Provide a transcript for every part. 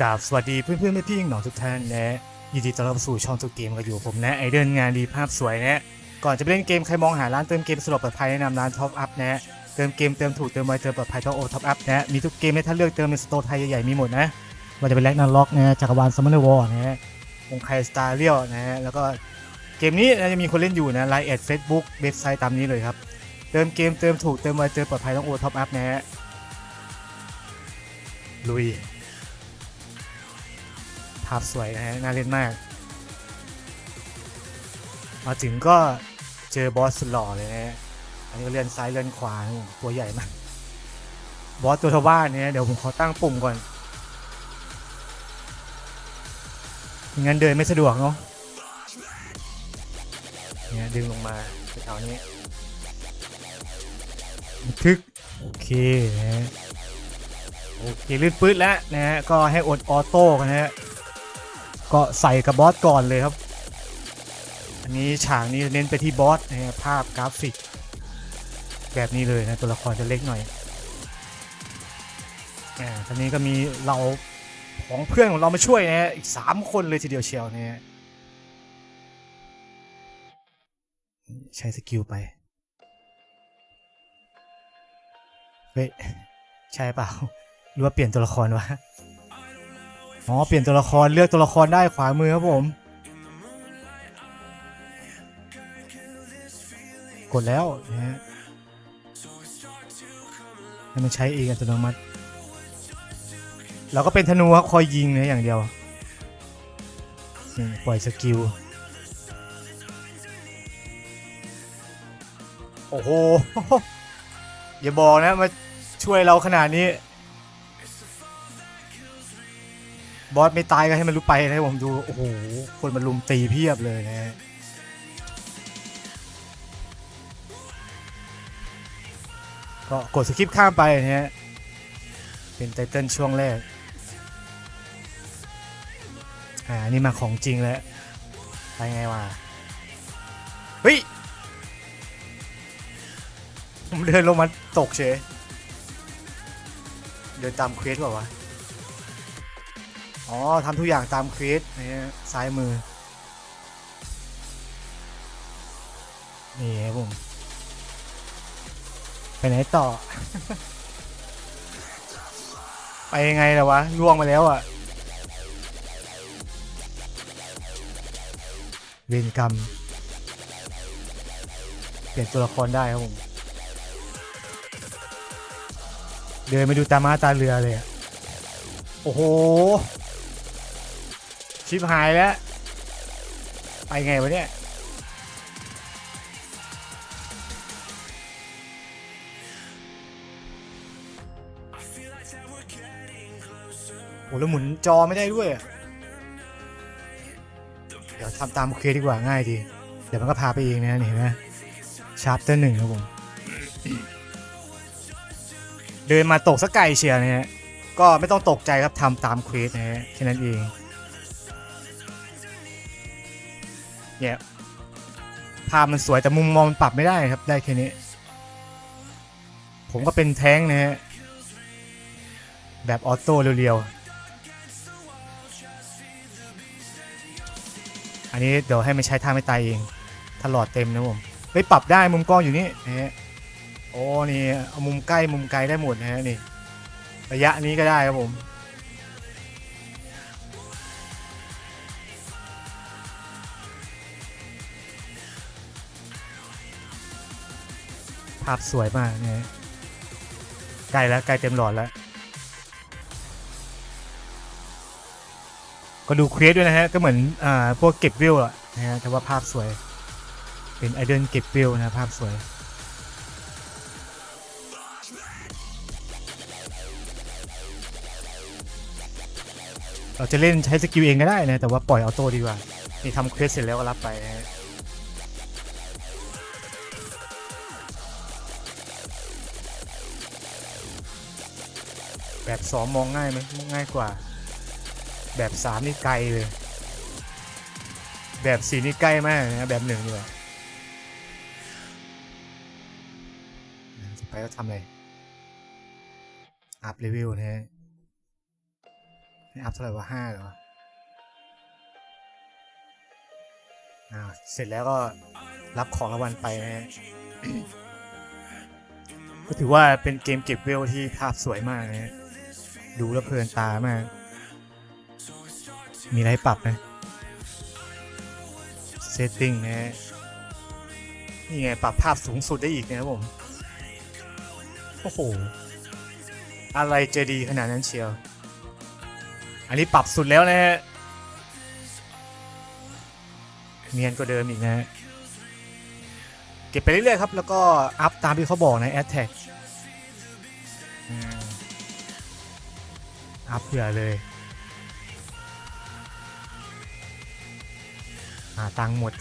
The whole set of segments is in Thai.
กราบสวัสดีเพื่อนเพื่อนๆพี่ๆน้องทุกท่านนะยินดีต้อนรับสู่ช่องตัวเกมกันอยู่ผมนะไอเดินงานดีภาพสวยนะก่อนจะไปเล่นเกมใครมองหาร้านเติมเกมสะดวกปลอดภัยแนะนำร้านท็อปอัพนะเติมเกมเติมถูกเติมไวเติมปลอดภัยต้องโอท็อปอัพนะมีทุกเกมให้ท่านเลือกเติมในสโตร์ไทยใหญ่ๆมีหมดนะว่าจะเป็นแลกนาล็อกนะจักรวาลซัมเมอร์วอร์นะวงไคสตาร์เรียลนะฮะแล้วก็เกมนี้จะมีคนเล่นอยู่นะไลน์แอดเฟซบุ๊กเว็บไซต์ตามนี้เลยครับเติมเกมเติมถูกเติมไวเติมปลอดภัยต้องโอท็อปอัพนะฮะลุยาพสวยนะฮะน่าเล่นมาก มาถึงก็เจอบอสสุดหล่อเลยนะฮะอันนี้เลื่อนซ้ายเลื่อนขวาตัวใหญ่มากบอสตัวทว่าเนี่ยเดี๋ยวผมขอตั้งปุ่มก่อนไม่งั้นเดินไม่สะดวกเนาะเนี่ยดึงลงมาแถวนี้บันทึกโอเคนะฮะโอเคลื่นปื๊ดแล้วนะฮะก็ให้อดออโต้กันนะฮะ ก็ใส่กับบอสก่อนเลยครับ อันนี้ฉากนี้เน้นไปที่บอสนะภาพกราฟิก แบบนี้เลยนะตัวละครจะเล็กหน่อยอ่าตอนนี้ก็มีเราของเพื่อนของเรามาช่วยนะฮะอีกสามคนเลยทีเดียวเชียวนะฮะใช้สกิลไปเฮ้ยใช่เปล่าหรือว่าเปลี่ยนตัวละครวะ อ๋อเปลี่ยนตัวละครเลือกตัวละครได้ขวามือครับผม กดแล้วนะฮะให้มันใช้เองอัตโนมัติ เราก็เป็นธนูครับคอยยิงนะอย่างเดียวนี่ปล่อยสกิล โอ้โห อย่าบอกนะมาช่วยเราขนาดนี้ บอสไม่ตายก็ให้มันรู้ไปนะให้ผมดู โอ้โห คนมาลุมตีเพียบเลยนะฮะก็กดสกิปข้ามไปนะฮะ เป็นไตเติ้ลช่วงแรก อ่า นี่มาของจริงแล้ว ไปไงวะ เฮ้ย ผมเดินลงมาตกเฉย เดินตามเควสเปล่าวะ อ๋อทำทุกอย่างตามเควสนะฮะซ้ายมือ นี่ครับผมไปไหนต่อ ไปยังไงล่ะวะล่วงมาแล้วอะ่ะเวรกรรม เปลี่ยนตัวละครได้ครับผม เดินไปดูตามาตาเรือเลยอะโอ้โห ชิบหายแล้ว ไปไงวะเนี่ยโอ้แล้วหมุนจอไม่ได้ด้วย เดี๋ยวทำตามเคดีกว่าง่ายดี เดี๋ยวมันก็พาไปเองนะเห็นไหมชาร์ปเตอร์หนึ่งครับผม เดินมาตกสักไกลเชียร์นะฮะ ก็ไม่ต้องตกใจครับทำตามเควสนะฮะแค่นั้นเอง เนี่ยภาพมันสวยแต่มุมมองมันปรับไม่ได้ครับ ได้แค่นี้ ผมก็เป็นแท้งนะฮะ แบบออโต้เรียวๆ อันนี้เดี๋ยวให้มันใช้ท่าไม่ตายเองถ้าหลอดเต็มนะผมเฮ้ยปรับได้มุมกล้องอยู่นี่นะฮะโอ้นี่เอามุมใกล้มุมไกลได้หมดนะฮะนี่ ระยะนี้ก็ได้ครับผม ภาพสวยมากนะฮะใกล้แล้วใกล้เต็มหลอดแล้ว ก็ดูเควสด้วยนะฮะ ก็เหมือนอ่าพวกเก็บวิวอะนะฮะแต่ว่าภาพสวย เป็นไอเดนเก็บวิวนะภาพสวยเราจะเล่นใช้สกิลเองก็ได้นะ แต่ว่าปล่อยออโต้ดีกว่านี่ทำเควสเสร็จแล้วก็รับไปนะ แบบสองมองง่ายไหมมองง่ายกว่า แบบสามนี่ไกลเลย แบบสี่นี่ใกล้มากนะแบบหนึ่งดีกว่าจะไปก็ทำอะไร อัพเลเวนะฮะอัพเท่าไหร่วะห้าเหรออ่าเสร็จแล้วก็รับของรางวัลไปนะฮะก็ถือว่าเป็นเกมเก็บเวลที่ภาพสวยมากนะฮะ ดูแล้วเพลินตามาก มีอะไรปรับไหม setting นะฮะนี่ไง ปรับภาพสูงสุดได้อีกนะครับผม โอ้โห อะไรจะดีขนาดนั้นเชียว อันนี้ปรับสุดแล้วนะฮะ เนียนกว่าเดิมอีกนะฮะ เก็บไปเรื่อยๆครับ แล้วก็อัพตามที่เขาบอกใน a d t a g อืม อัพเผื่อเลยอ่าตังหมด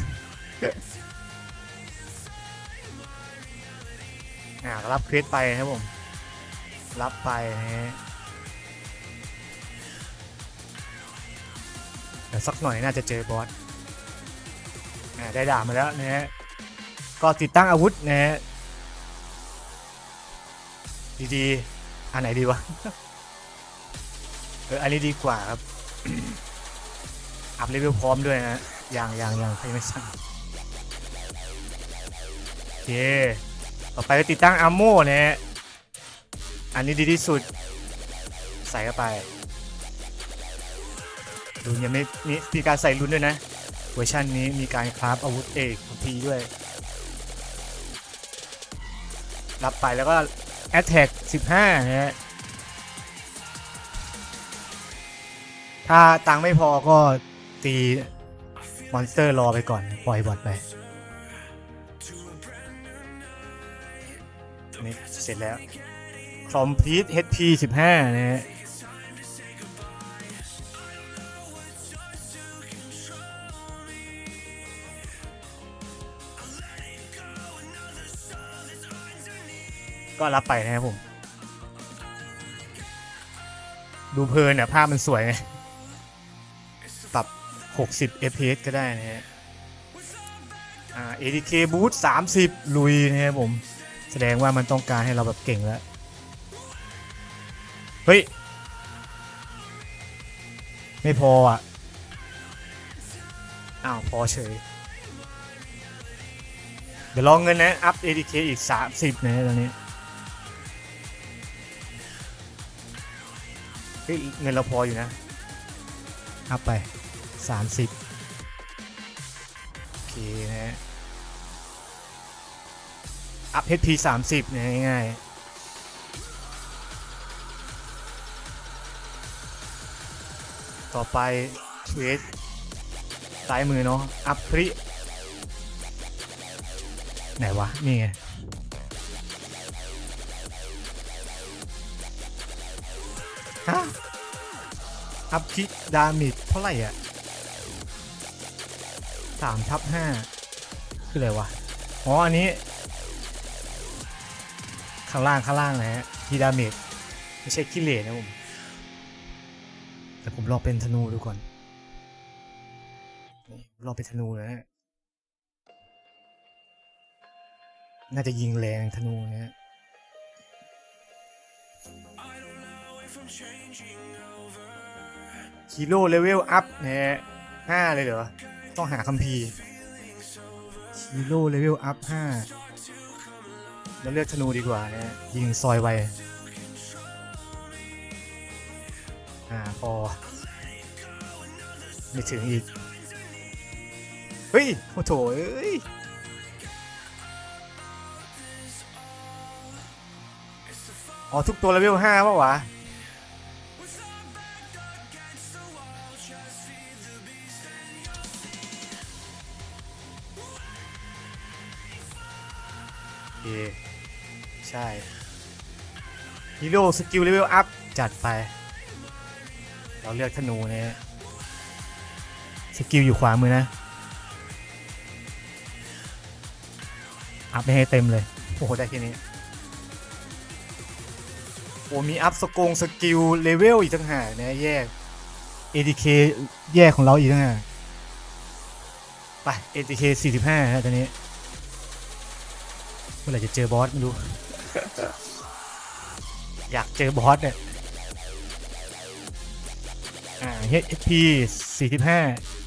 อ่ากรับเควสไปนะครับผม รับไปนะฮะเดี๋ยวสักหน่อยน่าจะเจอบอสอ่าได้ด่ามาแล้วนะฮะ ก็ติดตั้งอาวุธนะฮะ ดีๆ อันไหนดีวะ อออันนี้ดีกว่าครับ อัพเลเวลพร้อมด้วยนะอย่างอย่างอย่างใครไม่สั่งโอเค ต่อไปก็ติดตั้งอาร์โม่นะฮะอันนี้ดีที่สุด ใส่เข้าไปรุนยังไม่มีมีการใส่รุนด้วยนะ เวอร์ชันนี้มีการคราฟอาวุธเอกของทีด้วย รับไปแล้วก็ Attack 15นะฮะ ถ้าตังค์ไม่พอก็ตีมอนสเตอร์รอไปก่อน ปล่อยบอทไปนี่เสร็จแล้ว Complete HP 15 นะฮะก็รับไปนะครับผม ดูเพลินอะภาพมันสวยไง 60 fps ก็ได้นะฮะอ่า ADK boost 30 ลุยนะครับผม แสดงว่ามันต้องการให้เราแบบเก่งแล้ว เฮ้ย ไม่พออะ อ้าว พอเฉย เดี๋ยวลองเงินนะ อัพ ADK อีก 30 นะตอนนี้เฮ้ยเงินเราพออยู่นะ อัพไป 30 โอเคนะฮะอัพ HP 30นะง่ายๆ ต่อไปเทรดซ้ายมือเนาะ อัพพริไหนวะ นี่ไงฮะอัพคิกดามิดเท่าไหร่อะ สามทับห้าคืออะไรวะ อ๋อ อันนี้ ข้างล่างข้างล่างนะฮะทีดามิดไม่ใช่คิเลนะผม แต่ผมลองเป็นธนูดูก่อนลองเป็นธนูนะฮะน่าจะยิงแรงธนูนะฮะฮีโร่เลเวลอัพนะฮะห้าเลยเหรอ ต้องหาคัมภีร์ฮีโร่เลเวลอัพห้าแล้วเลือกธนูดีกว่านะฮะยิงซอยไวอ่าพอไม่ถึงอีก เฮ้ย โอ้โถเอ้ยอ๋อ ทุกตัวเลเวลห้าป่าวะ ฮีโร่สกิลเลเวลอัพจัดไป เราเลือกธนูเนะฮะสกิลอยู่ขวามือนะ อัพไปให้เต็มเลย โอ้โห ได้แค่นี้ โอ้มีอัพสกงสกิลเลเวลอีกต่างหากนะแยก ADK แยกของเราอีกต่างหากไป ADK 45ฮะตอนนี้ เมื่อไหร่จะเจอบอสไม่รู้ อยากเจอบอสเนี่ยอ่า HP 45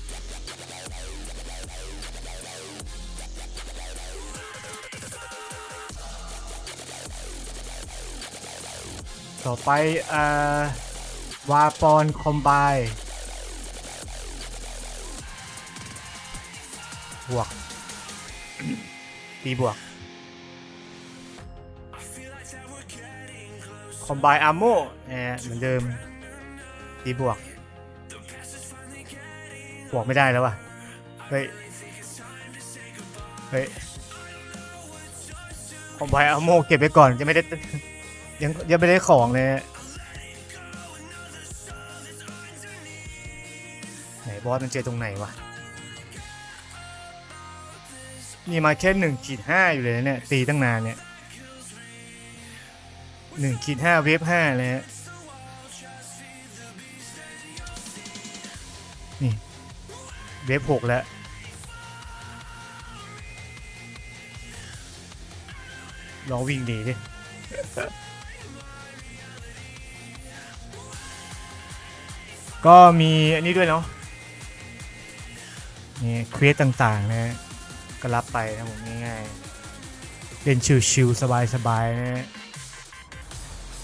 ต่อไปอ่าวาปอนคอมไบบวก ตีบวก คอมไบอาร์โมเหมือนเดิมตีบวก บวกไม่ได้แล้ววะเฮ้ย เฮ้ย คอมไบอาร์โมเก็บไปก่อนจะไม่ได้ ยังยังไม่ได้ของเลย ไหนบอสมันเจอตรงไหนวะนี่มาแค่หนึ่งขีดห้าอยู่เลยเนี่ย ตีตั้งนานเนี่ย หนึ่งขีดห้าเวฟห้าเลยฮะนี่เวฟหกแล้วลองวิ่งหนีดิ ก็มีอันนี้ด้วยเนาะนี่เควสต่างๆนะ ก็รับไปนะผมง่ายๆเล่นชิวๆสบายๆนะ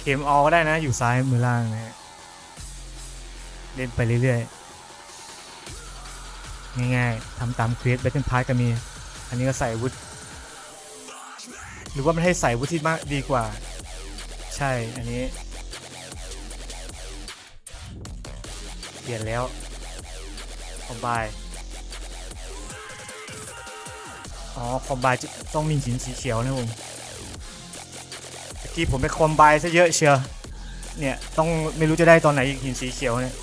เกมออก็ได้นะ อยู่ซ้ายมือล่างนะฮะเล่นไปเรื่อยๆ ง่ายๆทำตามเควสแบทเทิลพาร์ก็มี อันนี้ก็ใส่วุธหรือว่ามันให้ใส่วุธที่มากดีกว่า ใช่ อันนี้ เปลี่ยนแล้วคอมไบอ๋อคอมบจะต้องมีหินสีเขียวนะผม กี้ผมไปคอมไบซะเยอะเชียวเนี่ย ต้องไม่รู้จะได้ตอนไหนหินสีเขียวเนี่ย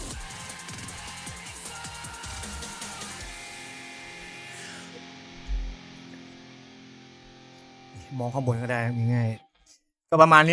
มองข้างบนก็ได้ง่ายๆก็ประมาณนี้